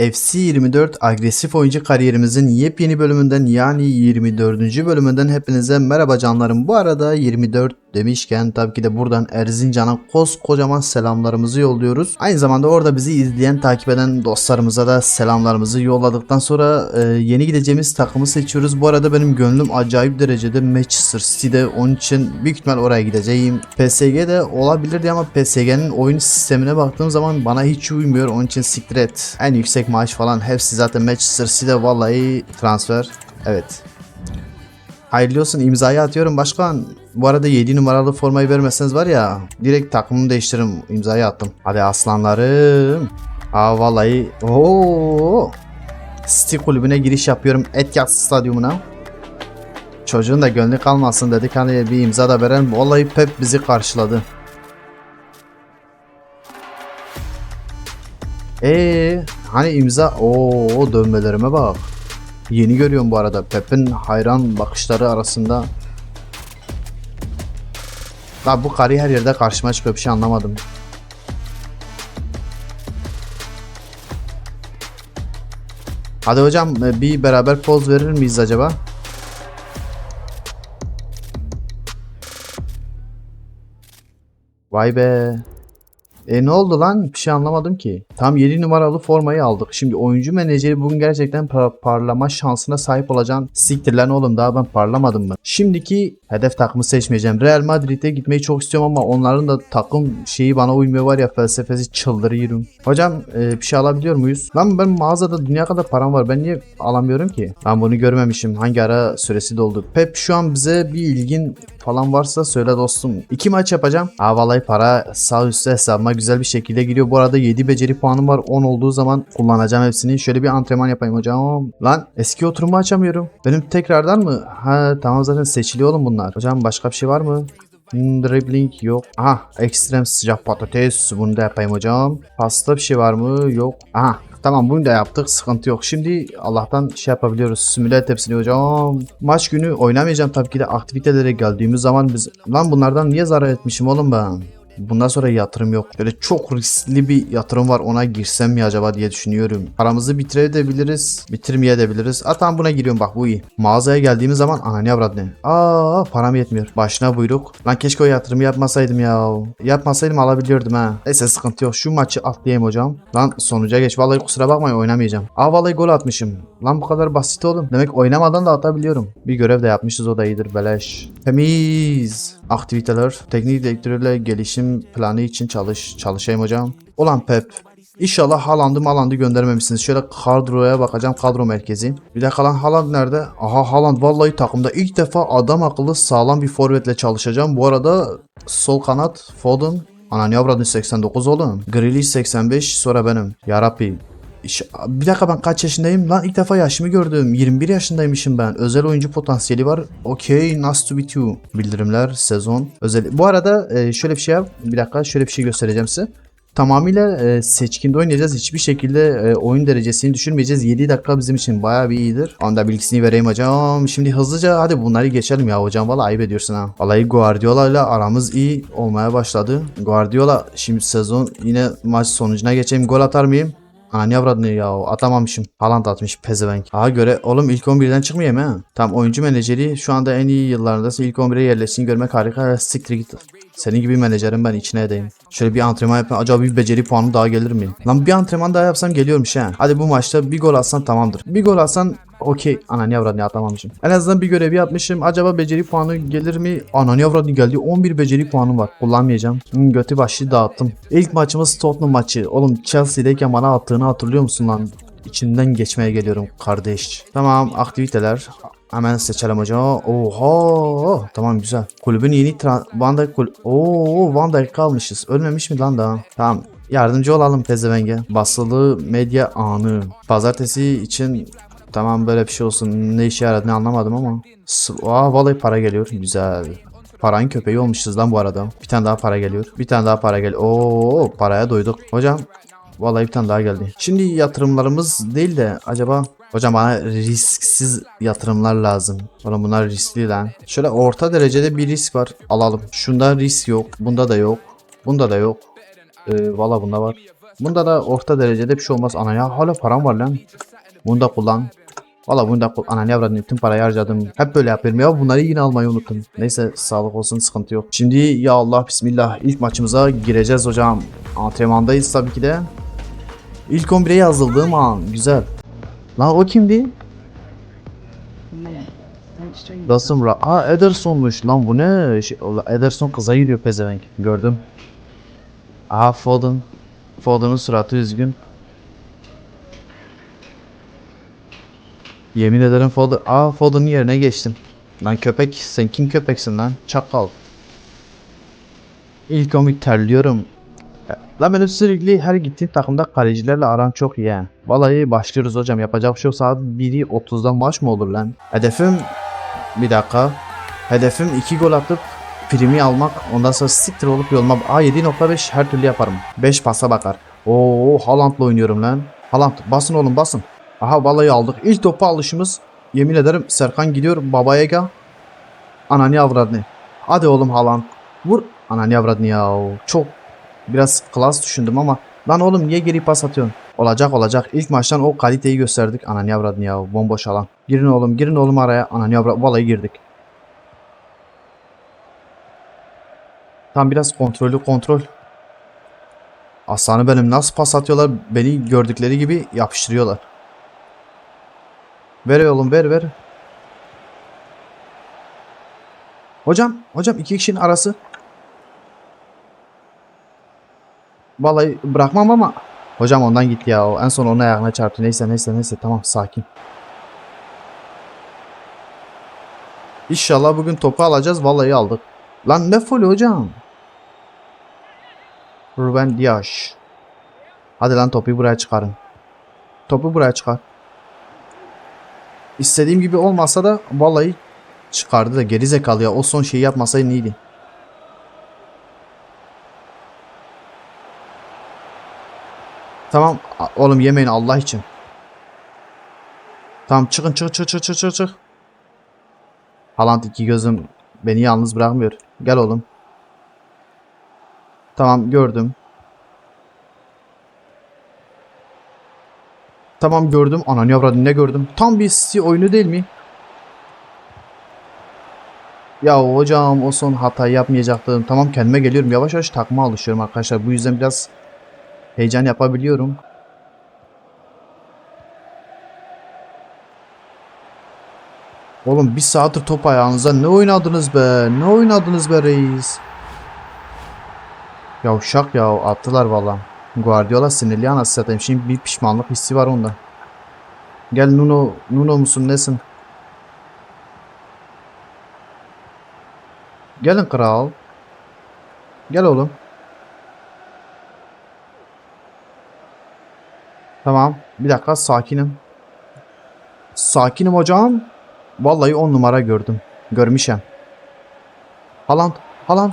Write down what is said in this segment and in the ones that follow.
FC24 agresif oyuncu kariyerimizin yepyeni bölümünden yani 24. bölümünden hepinize merhaba canlarım. Bu arada 24 demişken tabii ki de buradan Erzincan'a koskocaman selamlarımızı yolluyoruz. Aynı zamanda orada bizi izleyen, takip eden dostlarımıza da selamlarımızı yolladıktan sonra e, yeni gideceğimiz takımı seçiyoruz. Bu arada benim gönlüm acayip derecede Manchester City'de. Onun için büyük ihtimal oraya gideceğim. PSG de olabilirdi ama PSG'nin oyun sistemine baktığım zaman bana hiç uymuyor. Onun için siktir et. En yüksek maaş falan hepsi zaten Manchester City'de vallahi transfer. Evet. Hayırlı imzayı atıyorum başkan. Bu arada 7 numaralı formayı vermeseniz var ya direkt takımımı değiştiririm imzayı attım. Hadi aslanlarım. Aa vallahi ooo. City kulübüne giriş yapıyorum Etihad stadyumuna. Çocuğun da gönlü kalmasın dedik hani bir imza da verelim. Vallahi Pep bizi karşıladı. Eee hani imza o dönmelerime bak. Yeni görüyorum bu arada. Pep'in hayran bakışları arasında. La bu karı her yerde karşıma çıkıyor bir şey anlamadım. Hadi hocam e, bir beraber poz verir miyiz acaba? Vay be. E ne oldu lan? Bir şey anlamadım ki. Tam 7 numaralı formayı aldık. Şimdi oyuncu menajeri bugün gerçekten par- parlama şansına sahip olacaksın. Siktir lan oğlum daha ben parlamadım mı? Şimdiki hedef takımı seçmeyeceğim. Real Madrid'e gitmeyi çok istiyorum ama onların da takım şeyi bana uymuyor var ya felsefesi çıldırıyorum. Hocam e, bir şey alabiliyor muyuz? Lan ben mağazada dünya kadar param var. Ben niye alamıyorum ki? Ben bunu görmemişim. Hangi ara süresi doldu? Pep şu an bize bir ilgin falan varsa söyle dostum. İki maç yapacağım. Aa vallahi para sağ üstte hesabıma güzel bir şekilde giriyor. Bu arada 7 beceri puanım var. 10 olduğu zaman kullanacağım hepsini. Şöyle bir antrenman yapayım hocam. Lan eski oturumu açamıyorum. Benim tekrardan mı? Ha tamam zaten seçiliyor oğlum bunlar. Hocam başka bir şey var mı? Hmm, dribbling yok. Aha ekstrem sıcak patates. Bunu da yapayım hocam. Pasta bir şey var mı? Yok. Aha Tamam bunu da yaptık sıkıntı yok. Şimdi Allah'tan şey yapabiliyoruz. Simülat hepsini hocam. Maç günü oynamayacağım tabii ki de aktivitelere geldiğimiz zaman biz... Lan bunlardan niye zarar etmişim oğlum ben? Bundan sonra yatırım yok. Böyle çok riskli bir yatırım var ona girsem mi acaba diye düşünüyorum. Paramızı bitirebiliriz. Bitirmeyebiliriz. Aa tamam buna giriyorum bak bu iyi. Mağazaya geldiğimiz zaman ana ne avrat ne? Aa param yetmiyor. Başına buyruk. Lan keşke o yatırımı yapmasaydım ya. Yapmasaydım alabiliyordum ha. Neyse sıkıntı yok. Şu maçı atlayayım hocam. Lan sonuca geç. Vallahi kusura bakmayın oynamayacağım. Aa vallahi gol atmışım. Lan bu kadar basit oğlum. Demek oynamadan da atabiliyorum. Bir görev de yapmışız o da iyidir beleş. Temiz. Aktiviteler. Teknik direktörüyle gelişim planı için çalış. Çalışayım hocam. Ulan Pep. İnşallah Haaland'ı Haaland'ı göndermemişsiniz. Şöyle kadroya bakacağım. Kadro merkezi. Bir de kalan Haaland nerede? Aha Haaland vallahi takımda ilk defa adam akıllı sağlam bir forvetle çalışacağım. Bu arada sol kanat Foden. Ananı avradın 89 oğlum. Grealish 85 sonra benim. Yarabbi. Bir dakika ben kaç yaşındayım? Lan ilk defa yaşımı gördüm. 21 yaşındaymışım ben. Özel oyuncu potansiyeli var. Okey, nice to meet you. Bildirimler, sezon. Özel. Bu arada e, şöyle bir şey yap. Bir dakika şöyle bir şey göstereceğim size. Tamamıyla e, seçkinde oynayacağız. Hiçbir şekilde e, oyun derecesini düşürmeyeceğiz. 7 dakika bizim için bayağı bir iyidir. Onu da bilgisini vereyim hocam. Şimdi hızlıca hadi bunları geçelim ya hocam. Valla ayıp ediyorsun ha. Vallahi Guardiola ile aramız iyi olmaya başladı. Guardiola şimdi sezon yine maç sonucuna geçeyim. Gol atar mıyım? Ani avradını ya atamamışım. Haaland atmış pezevenk. Aha göre oğlum ilk 11'den çıkmayayım ha. Tam oyuncu menajeri şu anda en iyi yıllarındasın. İlk 11'e yerleşsin görmek harika. Siktir git. Senin gibi menajerim ben içine edeyim. Şöyle bir antrenman yapayım. Acaba bir beceri puanı daha gelir mi? Lan bir antrenman daha yapsam geliyormuş ha. Hadi bu maçta bir gol atsan tamamdır. Bir gol atsan okey. Ananı avradını atamamışım. En azından bir görevi yapmışım. Acaba beceri puanı gelir mi? Ananı avradını geldi. 11 beceri puanım var. Kullanmayacağım. Hmm, götü başı dağıttım. İlk maçımız Tottenham maçı. Oğlum Chelsea'deyken bana attığını hatırlıyor musun lan? İçinden geçmeye geliyorum kardeş. Tamam aktiviteler. Hemen seçelim hocam. Oha. Tamam güzel. Kulübün yeni Van Dijk kul Oo Van Dijk kalmışız. Ölmemiş mi lan daha? Tamam. Yardımcı olalım pezevenge. Basılı medya anı. Pazartesi için tamam böyle bir şey olsun. Ne işe yaradığını anlamadım ama. Aa vallahi para geliyor. Güzel. Paranın köpeği olmuşuz lan bu arada. Bir tane daha para geliyor. Bir tane daha para geliyor. Oo paraya doyduk. Hocam Vallahi bir tane daha geldi. Şimdi yatırımlarımız değil de acaba hocam bana risksiz yatırımlar lazım. Bana bunlar riskli lan. Şöyle orta derecede bir risk var. Alalım. Şunda risk yok. Bunda da yok. Bunda da yok. Ee, valla bunda var. Bunda da orta derecede bir şey olmaz. Ana ya hala param var lan. Bunu da kullan. Valla bunu da kullan. Ana ne avradını tüm parayı harcadım. Hep böyle yapıyorum ya. Bunları yine almayı unuttum. Neyse sağlık olsun sıkıntı yok. Şimdi ya Allah bismillah ilk maçımıza gireceğiz hocam. Antrenmandayız tabii ki de. İlk 11'e yazıldığım an. Güzel. Lan o kimdi? Dustin Ra... Aa Ederson'muş lan bu ne? Şey, Ederson kıza gidiyor pezevenk. Gördüm. Aha Foden. Foden'ın suratı üzgün. Yemin ederim Foden... Aa Foden'ın yerine geçtim. Lan köpek sen kim köpeksin lan? Çakal. İlk omik terliyorum. Lan benim sürekli her gittiğim takımda kalecilerle aram çok iyi ha. Vallahi başlıyoruz hocam yapacak bir şey yok. Saat 1'i 30'da maç mı olur lan? Hedefim bir dakika. Hedefim 2 gol atıp primi almak. Ondan sonra siktir olup yoluma. Aa 7.5 her türlü yaparım. 5 pasa bakar. Oo Haaland'la oynuyorum lan. Haaland basın oğlum basın. Aha vallahi aldık. İlk topu alışımız. Yemin ederim Serkan gidiyor babaya gel. Anani avradını. Hadi oğlum Haaland. Vur. Anani avradını ya. Çok biraz klas düşündüm ama lan oğlum niye geri pas atıyorsun? Olacak olacak. İlk maçtan o kaliteyi gösterdik. Anani avradını ya. Bomboş alan. Girin oğlum girin oğlum araya. Anani avradını. Vallahi girdik. Tam biraz kontrollü kontrol. Aslanı benim nasıl pas atıyorlar beni gördükleri gibi yapıştırıyorlar. Ver oğlum ver ver. Hocam hocam iki kişinin arası. Vallahi bırakmam ama hocam ondan gitti ya o en son onun ayağına çarptı neyse neyse neyse tamam sakin. İnşallah bugün topu alacağız vallahi aldık. Lan ne faul hocam? Ruben Dias. Hadi lan topu buraya çıkarın. Topu buraya çıkar. İstediğim gibi olmasa da vallahi çıkardı da geri zekalı ya. O son şeyi yapmasaydı iyiydi. Tamam oğlum yemeyin Allah için. Tamam çıkın çık çık çık çık çık çık. Haaland iki gözüm beni yalnız bırakmıyor. Gel oğlum. Tamam gördüm. Tamam gördüm. Ananı avradını ne gördüm? Tam bir City oyunu değil mi? Ya hocam o son hatayı yapmayacaktım. Tamam kendime geliyorum. Yavaş yavaş takma alışıyorum arkadaşlar. Bu yüzden biraz heyecan yapabiliyorum. Oğlum bir saattir top ayağınıza ne oynadınız be? Ne oynadınız be reis? Yavşak ya attılar valla. Guardiola sinirli anasını satayım. Şimdi bir pişmanlık hissi var onda. Gel Nuno, Nuno musun nesin? Gelin kral. Gel oğlum. Tamam. Bir dakika sakinim. Sakinim hocam. Vallahi 10 numara gördüm. Görmüşem. Haaland. Haaland.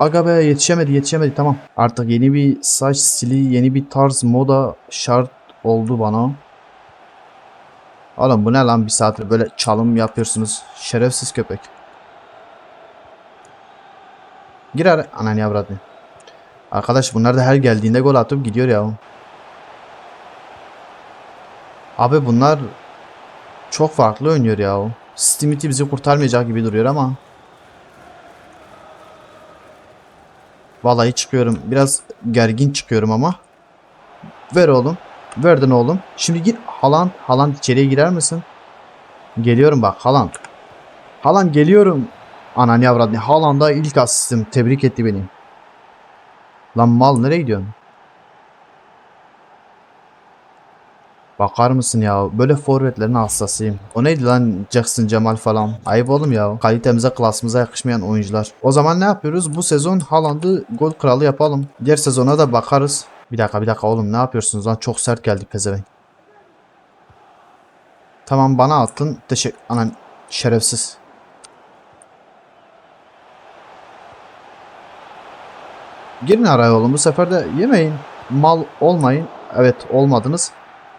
Aga be yetişemedi yetişemedi tamam. Artık yeni bir saç stili, yeni bir tarz moda şart oldu bana. Oğlum bu ne lan bir saattir böyle çalım yapıyorsunuz. Şerefsiz köpek. Girer ananı yavradı. Arkadaş bunlar da her geldiğinde gol atıp gidiyor ya. Abi bunlar çok farklı oynuyor ya. Stimiti bizi kurtarmayacak gibi duruyor ama. Vallahi çıkıyorum. Biraz gergin çıkıyorum ama. Ver oğlum. Verdin oğlum. Şimdi git Halan. Halan içeriye girer misin? Geliyorum bak Halan. Halan geliyorum. Ananı avradını. Haaland'a ilk asistim. Tebrik etti beni. Lan mal nereye gidiyorsun? Bakar mısın ya? Böyle forvetlerin hastasıyım. O neydi lan Jackson Cemal falan? Ayıp oğlum ya. Kalitemize klasımıza yakışmayan oyuncular. O zaman ne yapıyoruz? Bu sezon Haaland'ı gol kralı yapalım. Diğer sezona da bakarız. Bir dakika bir dakika oğlum ne yapıyorsunuz lan? Çok sert geldik pezevenk. Tamam bana attın. Teşekkür... Anan şerefsiz. Girin araya oğlum bu sefer de yemeyin. Mal olmayın. Evet olmadınız.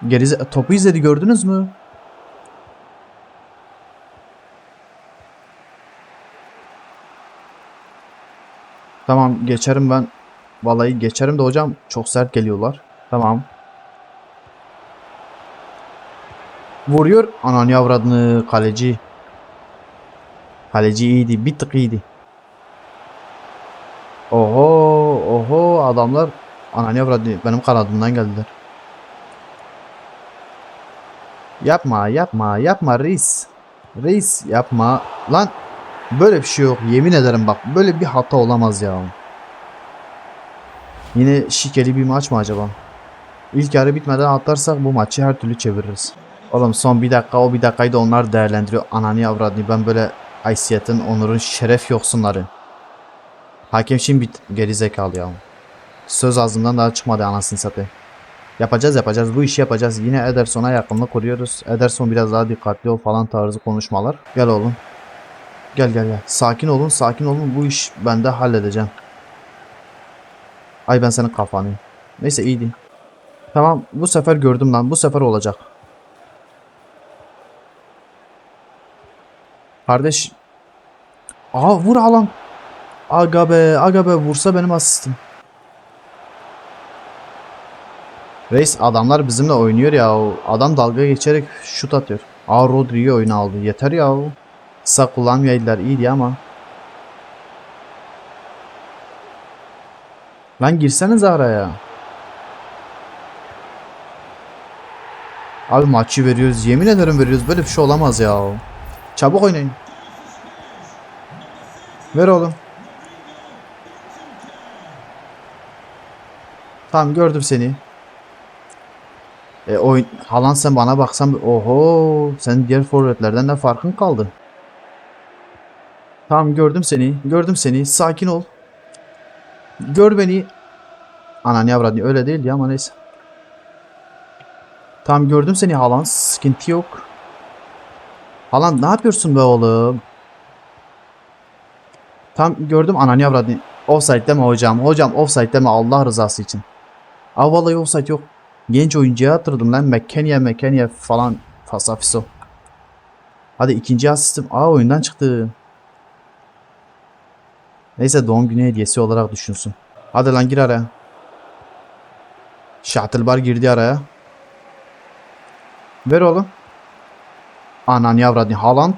Gerize topu izledi gördünüz mü? Tamam geçerim ben. Vallahi geçerim de hocam çok sert geliyorlar. Tamam. Vuruyor. Ananı yavradını kaleci. Kaleci iyiydi. Bir tık iyiydi. Oho oho adamlar ananı yavradını benim kanadımdan geldiler. Yapma yapma yapma reis. Reis yapma. Lan böyle bir şey yok. Yemin ederim bak böyle bir hata olamaz ya. Yine şikeli bir maç mı acaba? İlk yarı bitmeden atlarsak bu maçı her türlü çeviririz. Oğlum son bir dakika o bir dakikayı da onlar değerlendiriyor. Ananı avradını ben böyle haysiyetin, onurun, şeref yoksunları. Hakem şimdi geri zekalı ya. Söz ağzımdan daha çıkmadı anasını satayım. Yapacağız yapacağız bu işi yapacağız. Yine Ederson'a yakınlık kuruyoruz. Ederson biraz daha dikkatli ol falan tarzı konuşmalar. Gel oğlum. Gel gel gel. Sakin olun sakin olun bu iş ben de halledeceğim. Ay ben senin kafanı. Neyse iyiydi. Tamam bu sefer gördüm lan bu sefer olacak. Kardeş. Aa vur alan. Aga be aga be vursa benim asistim. Reis adamlar bizimle oynuyor ya. Adam dalga geçerek şut atıyor. Aa Rodri'yi oyuna aldı. Yeter ya. Kısa kullanmayaydılar iyiydi ama. Lan girseniz araya. Abi maçı veriyoruz. Yemin ederim veriyoruz. Böyle bir şey olamaz ya. Çabuk oynayın. Ver oğlum. Tamam gördüm seni. E oyun Halan sen bana baksan oho sen diğer forvetlerden de farkın kaldı. Tamam gördüm seni. Gördüm seni. Sakin ol. Gör beni. Anan yavrum öyle değildi ama neyse. Tamam gördüm seni Halan. Sıkıntı yok. Halan ne yapıyorsun be oğlum? Tam gördüm anan yavrum. Offside deme hocam. Hocam offside deme Allah rızası için. Aa vallahi offside yok. Genç oyuncuya yatırdım lan. McKennie McKennie falan fasafiso. Hadi ikinci asistim. Aa oyundan çıktı. Neyse doğum günü hediyesi olarak düşünsün. Hadi lan gir araya. Şatilbar girdi araya. Ver oğlum. Anan yavradın Haaland.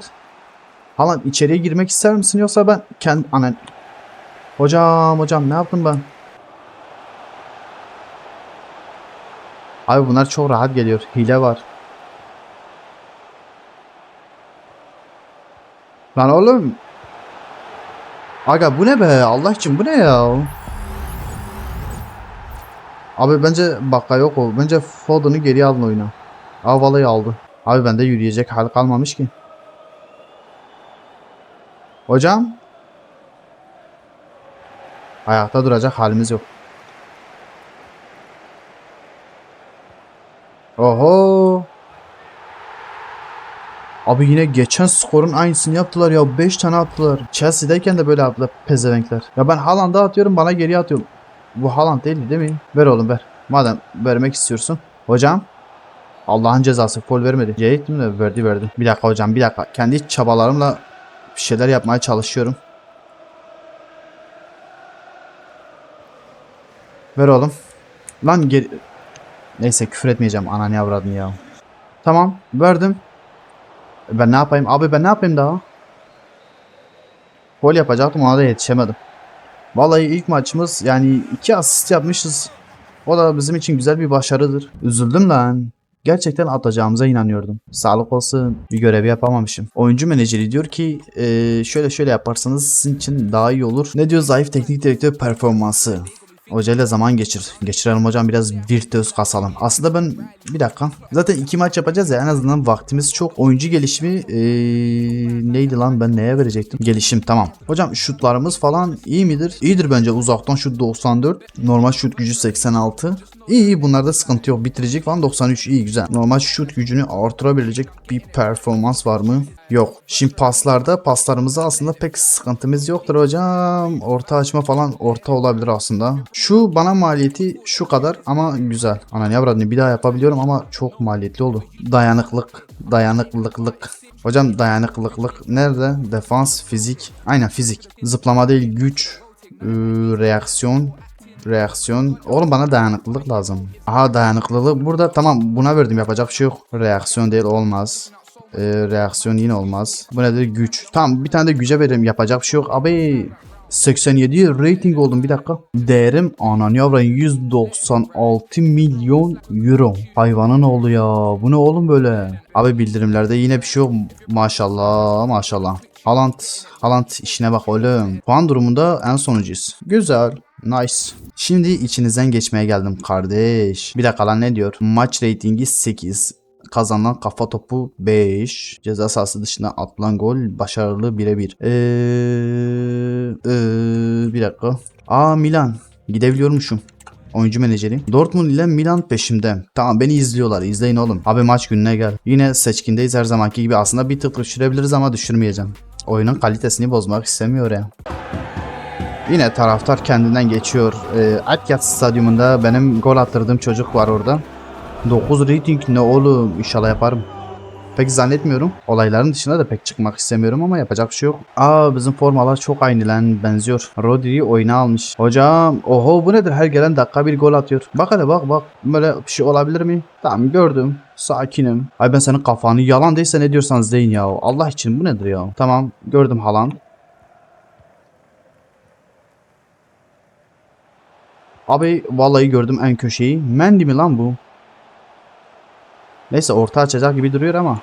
Haaland içeriye girmek ister misin yoksa ben kendi anan. Hocam hocam ne yaptım ben? Abi bunlar çok rahat geliyor. Hile var. Lan oğlum. Aga bu ne be? Allah için bu ne ya? Abi bence Bakka yok o. Bence Foden'ı geri alın oyuna. Aa vallahi aldı. Abi bende yürüyecek hal kalmamış ki. Hocam. Ayakta duracak halimiz yok. Oho. Abi yine geçen skorun aynısını yaptılar ya. 5 tane attılar. Chelsea'deyken de böyle attılar pezevenkler. Ya ben Haaland'a atıyorum bana geri atıyor. Bu Haaland değil değil mi? Ver oğlum ver. Madem vermek istiyorsun. Hocam. Allah'ın cezası fol vermedi. C ettim de verdi verdi. Bir dakika hocam bir dakika. Kendi çabalarımla bir şeyler yapmaya çalışıyorum. Ver oğlum. Lan geri... Neyse küfür etmeyeceğim ananı avradını ya. Tamam verdim. Ben ne yapayım? Abi ben ne yapayım daha? Gol yapacaktım ona da yetişemedim. Vallahi ilk maçımız yani iki asist yapmışız. O da bizim için güzel bir başarıdır. Üzüldüm lan. Gerçekten atacağımıza inanıyordum. Sağlık olsun bir görevi yapamamışım. Oyuncu menajeri diyor ki eee, şöyle şöyle yaparsanız sizin için daha iyi olur. Ne diyor zayıf teknik direktör performansı. Hocayla zaman geçir. Geçirelim hocam biraz virtüöz kasalım. Aslında ben bir dakika. Zaten iki maç yapacağız ya en azından vaktimiz çok. Oyuncu gelişimi eee, neydi lan ben neye verecektim? Gelişim tamam. Hocam şutlarımız falan iyi midir? İyidir bence uzaktan şut 94. Normal şut gücü 86. İyi iyi bunlarda sıkıntı yok. Bitirecek falan 93 iyi güzel. Normal şut gücünü artırabilecek bir performans var mı? Yok. Şimdi paslarda paslarımızda aslında pek sıkıntımız yoktur hocam. Orta açma falan orta olabilir aslında. Şu bana maliyeti şu kadar ama güzel. Ana ne avradını bir daha yapabiliyorum ama çok maliyetli oldu. Dayanıklık, dayanıklılık. Hocam dayanıklılık nerede? Defans, fizik. Aynen fizik. Zıplama değil güç, ıı, reaksiyon, Reaksiyon. Oğlum bana dayanıklılık lazım. Aha dayanıklılık burada. Tamam buna verdim yapacak bir şey yok. Reaksiyon değil olmaz. Ee, reaksiyon yine olmaz. Bu nedir? Güç. Tamam bir tane de güce veririm. Yapacak bir şey yok. Abi 87 rating oldum bir dakika. Değerim anan yavrayın 196 milyon euro. Hayvanın oğlu ya. Bu ne oğlum böyle? Abi bildirimlerde yine bir şey yok. Maşallah maşallah. Haaland, Haaland işine bak oğlum. Puan durumunda en sonuncuyuz. Güzel. Nice. Şimdi içinizden geçmeye geldim kardeş. Bir dakika lan ne diyor? Maç ratingi 8. Kazanılan kafa topu 5. Ceza sahası dışında atılan gol başarılı birebir. Eee, eee, bir dakika. Aa Milan. Gidebiliyormuşum. Oyuncu menajeri. Dortmund ile Milan peşimde. Tamam beni izliyorlar. İzleyin oğlum. Abi maç gününe gel. Yine seçkindeyiz her zamanki gibi. Aslında bir tık düşürebiliriz ama düşürmeyeceğim. Oyunun kalitesini bozmak istemiyor ya. Yine taraftar kendinden geçiyor. Ee, Akyat stadyumunda benim gol attırdığım çocuk var orada. 9 rating ne oğlum inşallah yaparım. Pek zannetmiyorum. Olayların dışına da pek çıkmak istemiyorum ama yapacak bir şey yok. Aa bizim formalar çok aynı lan benziyor. Rodri oyuna almış. Hocam oho bu nedir her gelen dakika bir gol atıyor. Bak hele bak bak böyle bir şey olabilir mi? Tamam gördüm. Sakinim. Ay ben senin kafanı yalan değilse ne diyorsanız deyin ya. Allah için bu nedir ya? Tamam gördüm Haaland. Abi vallahi gördüm en köşeyi. Mendy mi lan bu? Neyse orta açacak gibi duruyor ama.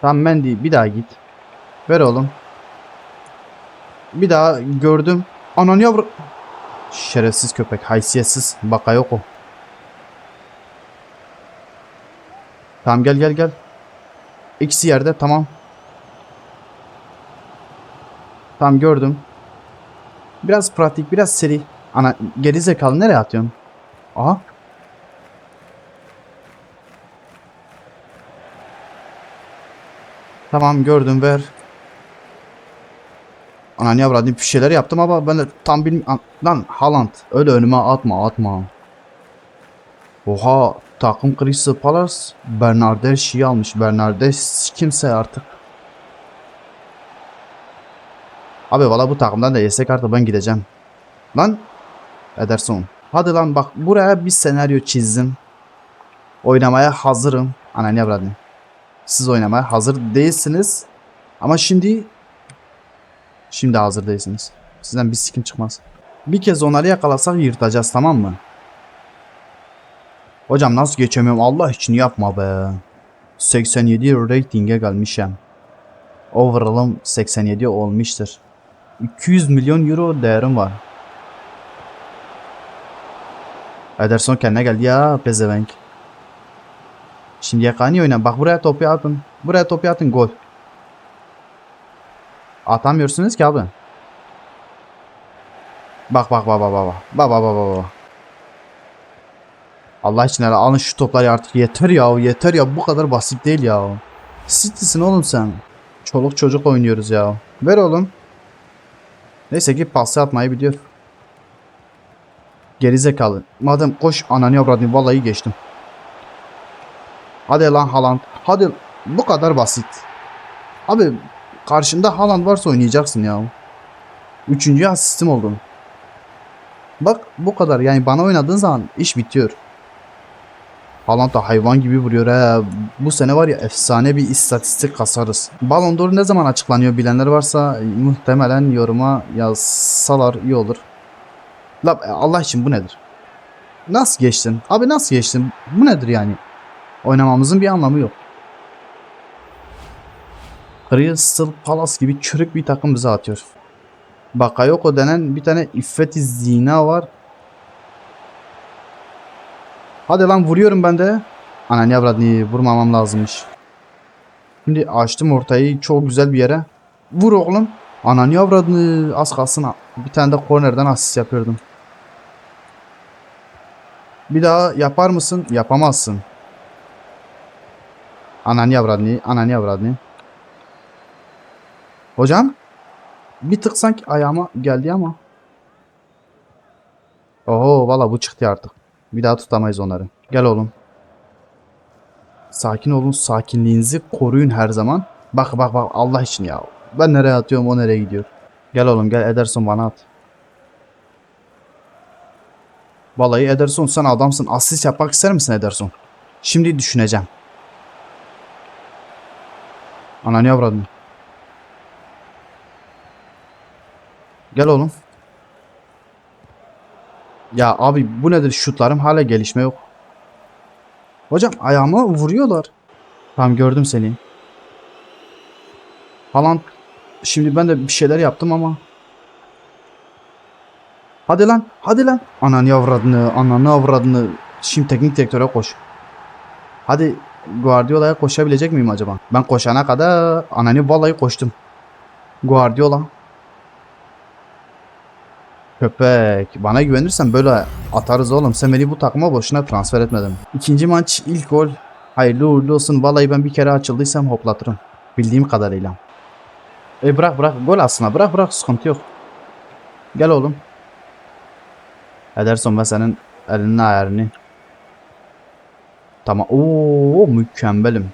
Tamam Mendy bir daha git. Ver oğlum. Bir daha gördüm. Anan yavru. Şerefsiz köpek. Haysiyetsiz. Bakayoko. Tamam gel gel gel. İkisi yerde tamam. Tamam gördüm. Biraz pratik, biraz seri. Ana geri zekalı nereye atıyorsun? Aha. Tamam gördüm ver. Ana niye avradım bir şeyler yaptım ama ben de tam bilmiyorum. Lan Haaland öyle önüme atma atma. Oha takım Crystal Palace Bernardeschi'yi almış. Bernardes kimse artık. Abi valla bu takımdan da yesek artık ben gideceğim. Lan Ederson. Hadi lan bak buraya bir senaryo çizdim. Oynamaya hazırım. Ana ne avradım. Siz oynamaya hazır değilsiniz. Ama şimdi şimdi hazır değilsiniz. Sizden bir sikim çıkmaz. Bir kez onları yakalasak yırtacağız tamam mı? Hocam nasıl geçemiyorum Allah için yapma be. 87 ratinge gelmişim. Overall'ım 87 olmuştur. 200 milyon euro değerim var. Ederson kendine geldi ya pezevenk. Şimdi yakani oyna. Bak buraya topu atın. Buraya topu atın gol. Atamıyorsunuz ki abi. Bak bak bak bak bak. Bak bak bak bak. bak. Allah için hele alın şu topları artık yeter ya yeter ya bu kadar basit değil ya. City'sin oğlum sen. Çoluk çocuk oynuyoruz ya. Ver oğlum. Neyse ki pası atmayı biliyor. Gerizekalı. Madem koş ananı avradını vallahi geçtim. Hadi lan Haaland. Hadi bu kadar basit. Abi karşında Haaland varsa oynayacaksın ya. Üçüncü asistim oldum. Bak bu kadar yani bana oynadığın zaman iş bitiyor. Haaland da hayvan gibi vuruyor ha. Bu sene var ya efsane bir istatistik kasarız. Ballon d'Or ne zaman açıklanıyor bilenler varsa muhtemelen yoruma yazsalar iyi olur. La Allah için bu nedir? Nasıl geçtin? Abi nasıl geçtin? Bu nedir yani? Oynamamızın bir anlamı yok. Crystal Palace gibi çürük bir takım bize atıyor. Bakayoko denen bir tane iffeti zina var. Hadi lan vuruyorum ben de. Ananı avradını vurmamam lazımmış. Şimdi açtım ortayı çok güzel bir yere. Vur oğlum. Ananı avradını az kalsın. Bir tane de kornerden asist yapıyordum. Bir daha yapar mısın? Yapamazsın. Ananı yavradını, ananı yavradını. Hocam. Bir tık sanki ayağıma geldi ama. Oho valla bu çıktı artık. Bir daha tutamayız onları. Gel oğlum. Sakin olun. Sakinliğinizi koruyun her zaman. Bak bak bak Allah için ya. Ben nereye atıyorum o nereye gidiyor. Gel oğlum gel Ederson bana at. Vallahi Ederson sen adamsın. Asist yapmak ister misin Ederson? Şimdi düşüneceğim. Ananı avradım. Gel oğlum. Ya abi bu nedir şutlarım hala gelişme yok. Hocam ayağıma vuruyorlar. Tamam gördüm seni. Haaland şimdi ben de bir şeyler yaptım ama. Hadi lan hadi lan. Ananı avradını ananı avradını. Şimdi teknik direktöre koş. Hadi Guardiola'ya koşabilecek miyim acaba? Ben koşana kadar ananı vallahi koştum. Guardiola. Köpek. Bana güvenirsen böyle atarız oğlum. Sen beni bu takıma boşuna transfer etmedin. İkinci maç ilk gol. Hayırlı uğurlu olsun. Vallahi ben bir kere açıldıysam hoplatırım. Bildiğim kadarıyla. E bırak bırak. Gol aslında. Bırak bırak. Sıkıntı yok. Gel oğlum. Ederson ben senin elinin ayarını. Tamam. Oo mükemmelim.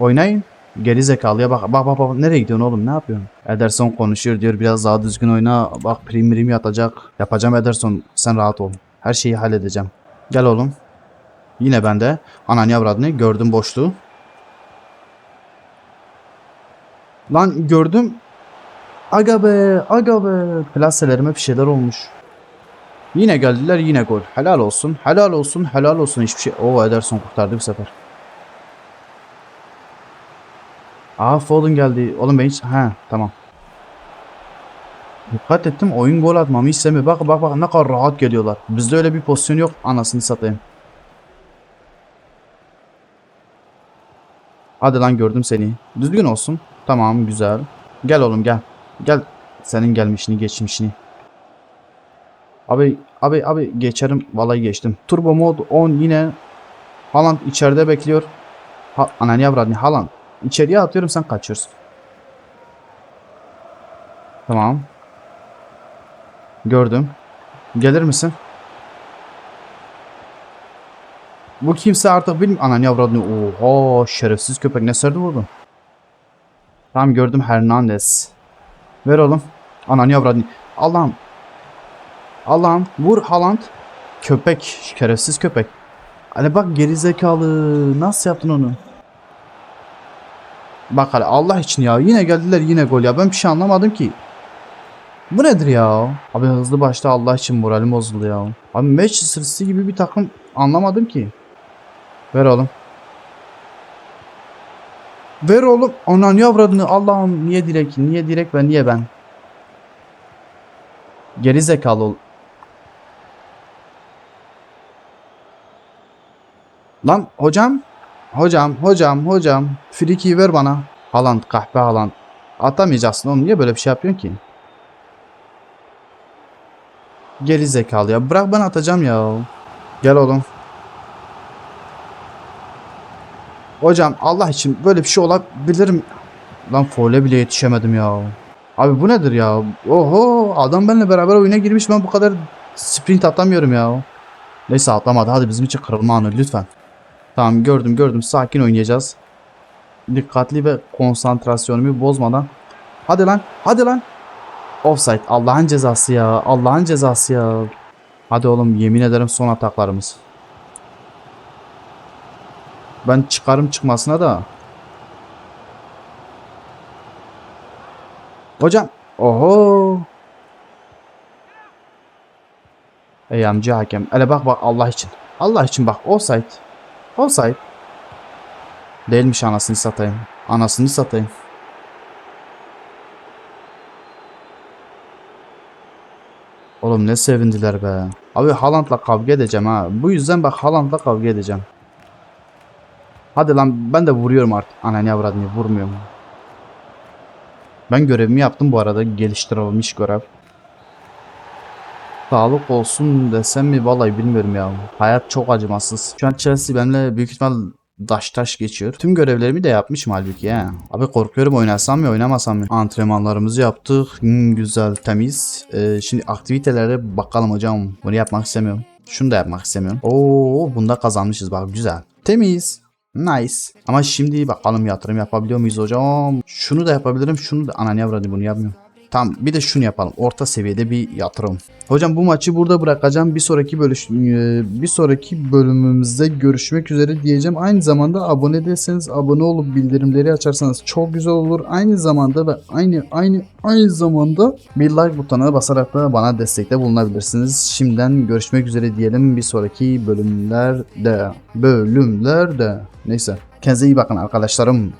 Oynayın. Geri zekalıya bak. Bak bak bak. Nereye gidiyorsun oğlum? Ne yapıyorsun? Ederson konuşuyor diyor. Biraz daha düzgün oyna. Bak prim prim yatacak. Yapacağım Ederson. Sen rahat ol. Her şeyi halledeceğim. Gel oğlum. Yine bende. Ananı avradını gördüm boşluğu. Lan gördüm. Aga be, aga be. Plaselerime bir şeyler olmuş. Yine geldiler yine gol. Helal olsun. Helal olsun. Helal olsun. Hiçbir şey. Oo Ederson kurtardı bu sefer. Aa Foden geldi. Oğlum ben hiç... Ha tamam. Dikkat ettim oyun gol atmamı istemiyor. Bak bak bak ne kadar rahat geliyorlar. Bizde öyle bir pozisyon yok. Anasını satayım. Hadi lan gördüm seni. Düzgün olsun. Tamam güzel. Gel oğlum gel. Gel. Senin gelmişini geçmişini. Abi abi abi geçerim. Vallahi geçtim. Turbo mod 10 yine. Haaland içeride bekliyor. Ha, ananı yavradını Haaland. İçeriye atıyorum sen kaçıyorsun. Tamam. Gördüm. Gelir misin? Bu kimse artık benim anan yavradını. Oha şerefsiz köpek ne serdi vurdu. Tamam gördüm Hernandez. Ver oğlum. Anan yavradını. Allah'ım. Allah'ım vur Haaland. Köpek. Şerefsiz köpek. Hani bak gerizekalı. Nasıl yaptın onu? Bak hele Allah için ya. Yine geldiler yine gol ya. Ben bir şey anlamadım ki. Bu nedir ya? Abi hızlı başta Allah için moralim bozuldu ya. Abi Manchester City gibi bir takım anlamadım ki. Ver oğlum. Ver oğlum. Anan yavradını Allah'ım niye direk niye direk ben niye ben? Geri zekalı ol. Lan hocam. Hocam hocam hocam. Frikiyi ver bana. Haaland kahpe Haaland. Atamayacaksın oğlum niye böyle bir şey yapıyorsun ki? Geri zekalı ya. Bırak ben atacağım ya. Gel oğlum. Hocam Allah için böyle bir şey olabilir mi? Lan foule bile yetişemedim ya. Abi bu nedir ya? Oho adam benimle beraber oyuna girmiş ben bu kadar sprint atamıyorum ya. Neyse atlamadı hadi bizim için kırılma anı lütfen. Tamam gördüm gördüm sakin oynayacağız. Dikkatli ve konsantrasyonumu bozmadan. Hadi lan hadi lan. Offside Allah'ın cezası ya Allah'ın cezası ya. Hadi oğlum yemin ederim son ataklarımız. Ben çıkarım çıkmasına da. Hocam. Oho. Ey amca hakem. Hele bak bak Allah için. Allah için bak. Offside. Offside. Değilmiş anasını satayım. Anasını satayım. Oğlum ne sevindiler be. Abi Haaland'la kavga edeceğim ha. Bu yüzden bak Haaland'la kavga edeceğim. Hadi lan ben de vuruyorum artık. Ananı avradını vurmuyorum. Ben görevimi yaptım bu arada. Geliştirilmiş görev. Sağlık olsun desem mi vallahi bilmiyorum ya. Hayat çok acımasız. Şu an Chelsea benimle büyük ihtimal daş taş geçiyor. Tüm görevlerimi de yapmışım halbuki ya. Abi korkuyorum oynasam mı oynamasam mı? Antrenmanlarımızı yaptık. Hmm, güzel temiz. Ee, şimdi aktivitelere bakalım hocam. Bunu yapmak istemiyorum. Şunu da yapmak istemiyorum. Oo bunda kazanmışız bak güzel. Temiz. Nice. Ama şimdi bakalım yatırım yapabiliyor muyuz hocam? Şunu da yapabilirim. Şunu da ananı avradı bunu yapmıyorum. Tamam bir de şunu yapalım. Orta seviyede bir yatırım. Hocam bu maçı burada bırakacağım. Bir sonraki bölüş e, bir sonraki bölümümüzde görüşmek üzere diyeceğim. Aynı zamanda abone değilseniz abone olup bildirimleri açarsanız çok güzel olur. Aynı zamanda ve aynı aynı aynı zamanda bir like butonuna basarak da bana destekte bulunabilirsiniz. Şimdiden görüşmek üzere diyelim bir sonraki bölümlerde. Bölümlerde. Neyse. Kendinize iyi bakın arkadaşlarım.